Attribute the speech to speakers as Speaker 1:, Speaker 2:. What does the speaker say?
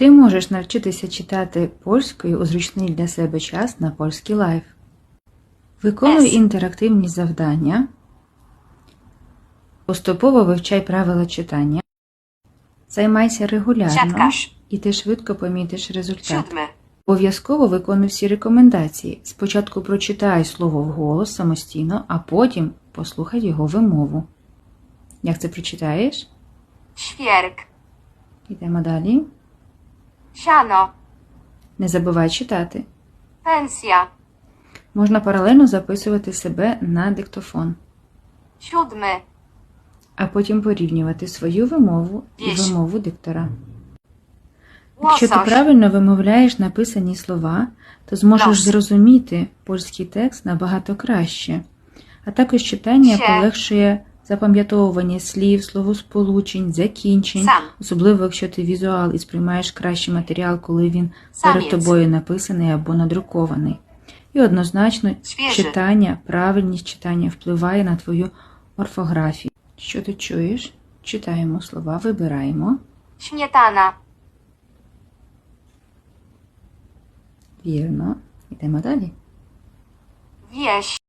Speaker 1: Ти можеш навчитися читати польською у зручний для себе час на польський лайф. Виконуй інтерактивні завдання. Поступово вивчай правила читання. Займайся регулярно, і ти швидко помітиш результат. Обов'язково виконуй всі рекомендації. Спочатку прочитай слово вголос самостійно, а потім послухай його вимову. Як це прочитаєш?
Speaker 2: Świerk.
Speaker 1: Йдемо далі.
Speaker 2: Siano.
Speaker 1: Не забувай читати.
Speaker 2: Pensja.
Speaker 1: Можна паралельно записувати себе на диктофон,
Speaker 2: Siódmy.
Speaker 1: а потім порівнювати свою вимову і вимову диктора. Якщо ти правильно вимовляєш написані слова, то зможеш зрозуміти польський текст набагато краще. А також читання
Speaker 2: Ще.
Speaker 1: полегшує запам'ятовування слів, словосполучень, закінчень,
Speaker 2: Сам.
Speaker 1: особливо якщо ти візуал і сприймаєш кращий матеріал, коли він перед тобою написаний або надрукований. І однозначно
Speaker 2: Свіже.
Speaker 1: читання, правильність читання впливає на твою орфографію. Що ти чуєш? Читаємо слова, вибираємо.
Speaker 2: Śmietana.
Speaker 1: Вірно. Йдемо далі.
Speaker 2: Wieś.